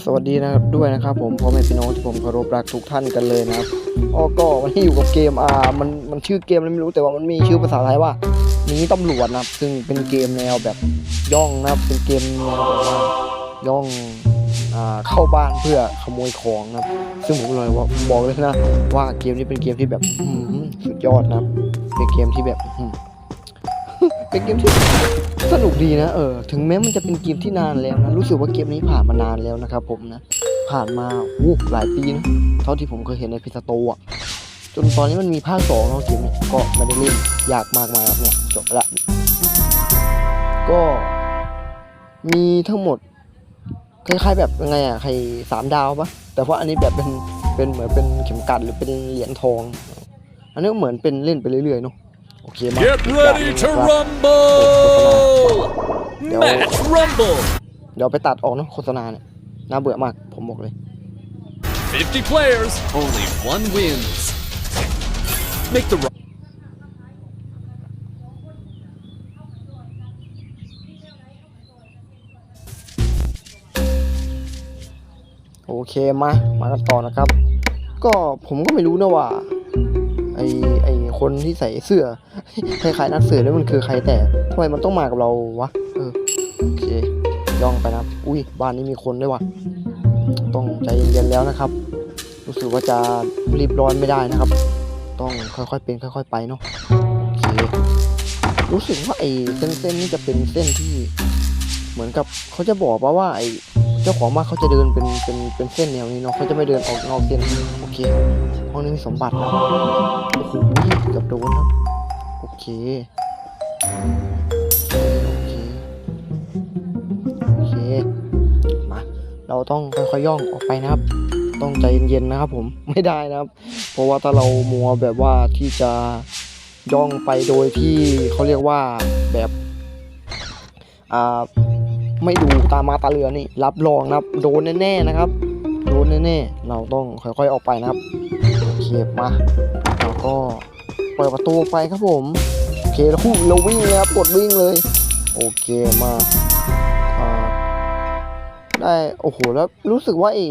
สวัสดีนะครับด้วยนะครับผมพ่อแม่พี่น้องที่ผมเคารพรักทุกท่านกันเลยนะครับอ้อก็วันนี้อยู่กับเกมอ่ามันมันชื่อเกมอะไรไม่รู้แต่ว่ามันมีชื่อภาษาไทยว่าหนีตำรวจนะครับ ซึ่งเป็นเกมแนวแบบย่องนะครับ เป็นเกมแนวแบบว่าย่องอ่าเข้าบ้านเพื่อขโมยของนะครับ ซึ่งผมเลยว่าบอกเลยนะว่าเกมนี้เป็นเกมที่แบบสุดยอดนะครับเป็นเกมที่แบบ เป็นเกมที่สนุกดีนะเออถึงแม้มันจะเป็นเกมที่นานแล้วนะรู้สึกว่าเกมนี้ผ่านมานานแล้วนะครับผมนะผ่านมาอู้หลายปีนะเท่าที่ผมเคยเห็นในพิซซโตอะจนตอนนี้มันมีภาคสองแล้วเกมเนี่ยก็ไม่ได้เล่นยากมากมายเนี่ยจบละก็มีทั้งหมดคล้ายๆแบบยังไงอะใครสามดาวปะแต่ว่าอันนี้แบบเป็นเป็นเหมือนเป็นเข็มกัดหรือเป็นเหรียญทอง อันนี้เหมือนเป็นเล่นไปเรื่อยๆเนาะ โอเคมา Get อีกอย่างห ready นึ่ง to นะครับ rumble! Yo. Match rumble! เดี๋ยวไปตัดออกเนอะโฆษณาเนี่ยน่าเบื่อมาก ผมบอกเลย 50 players, only one wins. Make the ru- โอเคมา มากันต่อนะครับ ก็ผมก็ไม่รู้นะว่า ไอไอ คนที่ใส่เสื้อคล้ายๆนักเสือนี่มันคือใครแต่ทำไมมันต้องมากับเราวะเออโอเคย่องไปนะครับอุ้ยบ้านนี้มีคนด้วยวะต้องใจเย็นๆแล้วนะครับ รู้สึกว่าจะรีบร้อนไม่ได้นะครับ ต้องค่อยๆเป็นค่อย ๆ ไปเนาะโอเครู้สึกว่าไอ้เส้นๆนี่จะเป็นเส้นที่ เหมือนกับเขาจะบอกว่าว่าไอ้ เจ้าของบ้านเขาจะเดินเป็นเป็นเป็นเส้นแนวนี้เนาะเขาจะไม่เดินออกนอกเส้นโอเคห้องนี้มีสมบัตินะโอ้โหเกือบโดนนะโอเคโอเคโอเคมาเราต้องค่อยๆย่องออกไปนะครับ ต้องใจเย็นๆนะครับ ผมไม่ได้นะครับ เพราะว่าถ้าเรามัวแบบว่าที่จะย่องไปโดยที่เขาเรียกว่าแบบอ่า ไม่ดูตามาตาเรือนี่ รับรองนะครับ โดนแน่ๆนะครับ โดนแน่ๆ เราต้องค่อยๆออกไปนะครับโอเคมาเราก็เปิดประตูไปครับผมโอเคแล้วคู่เราวิ่งเลยครับกดวิ่งเลย โอเคมาได้โอ้โหแล้วรู้สึกว่าไอ้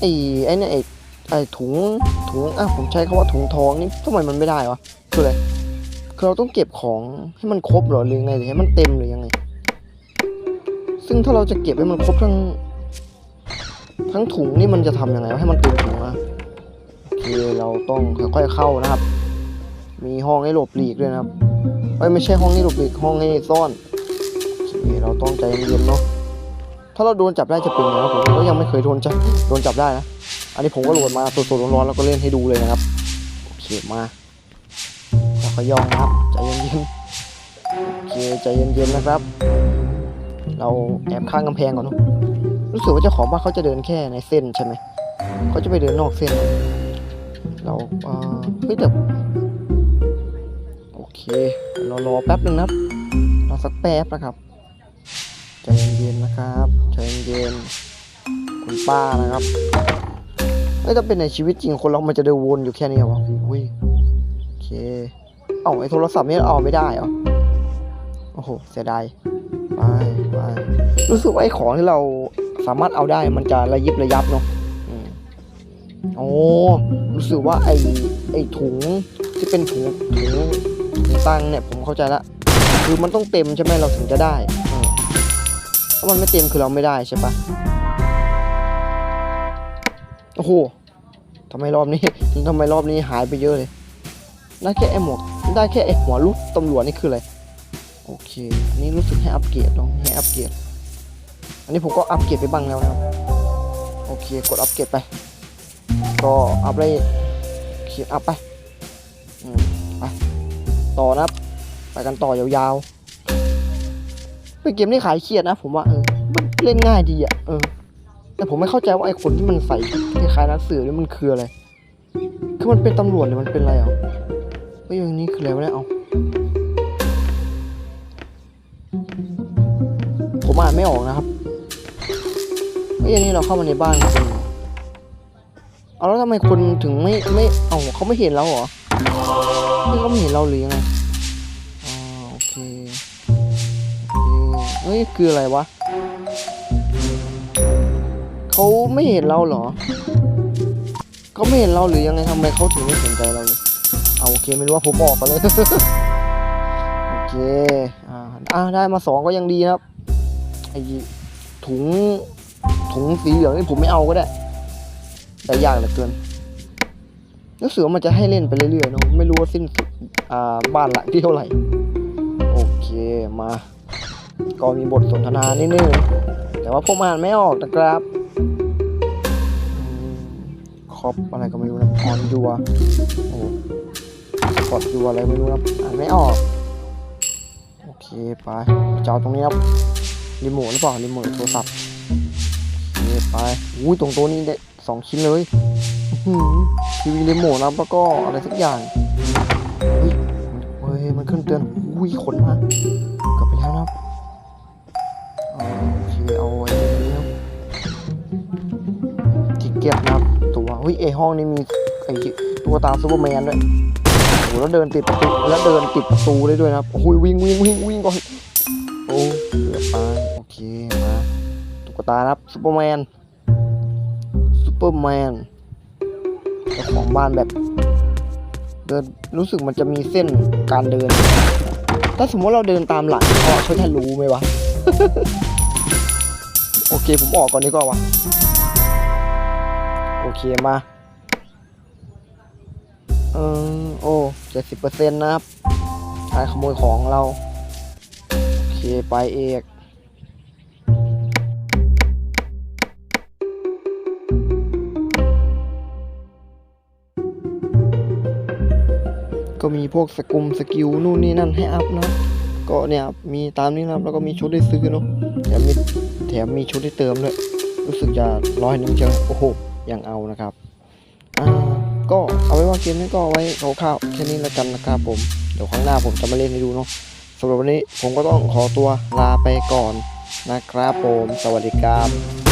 ไอ้ไอ้เนี่ยไอ้ไอ้ถุงถุงอะผมใช้คำว่าถุงทองนี่ทำไมมันไม่ได้วะคืออะไรคือเราต้องเก็บของให้มันครบหรอหรือไงหรือให้มันเต็มหรือยังไง ซึ่งถ้าเราจะเก็บให้มันครบทั้ง ทั้งถุงนี่มันจะทำยังไงวะให้มันเต็มถุงอะโอเคเราต้องค่อยๆเข้านะครับ มีห้องให้หลบหลีกด้วยนะครับเอ้ไม่ใช่ห้องให้หลบหลีกห้องให้ซ่อนโอเคเราต้องใจเย็นๆเนาะถ้าเราโดนจับได้จะเป็นไงครับผมก็ยังไม่เคยโดนจับโดนจับได้นะอันนี้ผมก็โหลดมาสดๆร้อนๆแล้วก็เล่นให้ดูเลยนะครับโอเคมาค่อยๆย่องนะครับใจเย็นๆโอเคใจเย็นๆนะครับ เราแอบข้างกำแพงก่อนเนอะรู้สึกว่าเจ้าของบ้านเขาจะเดินแค่ในเส้นใช่ไหมเขาจะไปเดินนอกเส้น เราเออเฮ้ยแต่โอเค เรารอแป๊บหนึ่งนะรอสักแป๊บนะครับใจเย็นๆนะครับใจเย็นๆคุณป้านะครับเอ้ยถ้าเป็นในชีวิตจริงคนเรา มันจะเดินวนอยู่แค่นี้เหรอวะอุ้ยโอเค เอ้าไอโทรศัพท์นี่เอาไม่ได้เหรอ โอ้โห เสียดาย ไปไปรู้สึกว่าไอ้ของที่เราสามารถเอาได้มันจะระยิบระยับเนาะอืมโอ้รู้สึกว่าไอ้ไอ้ถุงที่เป็นถุงถุงถุงตังเนี่ยผมเข้าใจละคือมันต้องเต็มใช่ไหมเราถึงจะได้อืมถ้ามันไม่เต็มคือเราไม่ได้ใช่ปะโอ้โหทำไมรอบนี้ทำไมรอบนี้หายไปเยอะเลยได้แค่ไอ้หมวกได้แค่ไอ้หัวลูกตำรวจนี่คืออะไร โอเค อันนี้รู้สึกให้อัปเกรดเนาะให้อัปเกรด อันนี้ผมก็อัปเกรดไปบ้างแล้วนะครับ โอเค กดอัปเกรดไป ก็อัปได้เขียนอัพไป อืม ไป ต่อนะครับ ไปกันต่อยาวๆ เป็นเกมที่ขายเครียดนะ ผมว่าเออ เล่นง่ายดีอะ เออ แต่ผมไม่เข้าใจว่าไอ้คนที่มันใส่คล้ายๆนักสืบนี่มันคืออะไร คือมันเป็นตำรวจหรือมันเป็นอะไรอะเฮ้ยอย่างนี้คืออะไรวะเนี่ยเอา ผมอ่านไม่ออกนะครับเฮ้ยอันนี้เราเข้ามาในบ้านคนเอาแล้วทำไมคนถึงไม่ไม่เอาเขาไม่เห็นเราเหรอนี่เขาไม่เห็นเราหรือยังไงอ๋อโอเคเฮ้ยคืออะไรวะเขาไม่เห็นเราเหรอเขาไม่เห็นเราหรือยังไงทำไมเขาถึงไม่สนใจเราเลยเอาโอเคไม่รู้ว่าผมบอกกันเลยโอเคอ่าอ่าได้มาสองก็ยังดีนะครับ ไอ้ถุงถุงสีเหลืองนี่ผมไม่เอาก็ได้แต่ยากเหลือเกินรู้สึกว่ามันจะให้เล่นไปเรื่อยๆเนาะไม่รู้ว่าสิ้นสุดอ่าบ้านหลังที่เท่าไหร่ โอเคมา ก็มีบทสนทนานิดนึงแต่ว่าผมอ่านไม่ออกนะครับคอบอะไรก็ไม่รู้นะออนยัวโอ้สปอตยัวอะไรไม่รู้นะอ่านไม่ออก โอเคไปเจะเอาตรงนี้ครับ รีโมทหรือเปล่ารีโมทโทรศัพท์โอเคไปอุ้ยตรงตัวนี้ได้สองชิ้นเลยหือทีวีรีโมทนะแล้วก็อะไรสักอย่างเฮ้ยเฮ้ยมันขึ้นเตือนอุ้ยขนมากลับไปแล้วนะครับเอาโอเคเอาไว้ตรงนี้ครับทิกเก็ตนะครับตัวเฮ้ยไอห้องนี้มีไอตัวตาซูเปอร์แมนด้วยโอ้แล้วเดินติดประตูแล้วเดินติดประตูได้ด้วยนะครับโอ้โหวิ่งวิ่งวิ่งวิ่งก่อน โอ้เกือบไปโอเคมาตุ๊กตาครับซูเปอร์แมนซูเปอร์แมนเจ้าของบ้านแบบ เดินรู้สึกมันจะมีเส้นการเดิน ถ้าสมมติเราเดินตามหลังเขาเขาจะรู้ไหมวะ โอเคผมออกก่อนดีกว่าวะโอเคมาเออโอ้เจ็ดสิบเปอร์เซ็นต์นะครับการขโมยของเรา เคไปเอกก็มีพวกสกุมสกิลนู่นนี่นั่นให้อัพนะก็เนี่ยมีตามนี้นะแล้วก็มีชุดให้ซื้อเนาะแถมมีแถมมีชุดให้เติมด้วยรู้สึกจะร้อยหนึ่งเชียวโอ้โหยังเอานะครับอ่าก็เอาไว้ว่าเกมนี้ก็เอาไว้คร่าวๆแค่นี้แล้วกันนะครับผมเดี๋ยวครั้งหน้าผมจะมาเล่นให้ดูเนาะ สำหรับวันนี้ผมก็ต้องขอตัวลาไปก่อนนะครับผม สวัสดีครับ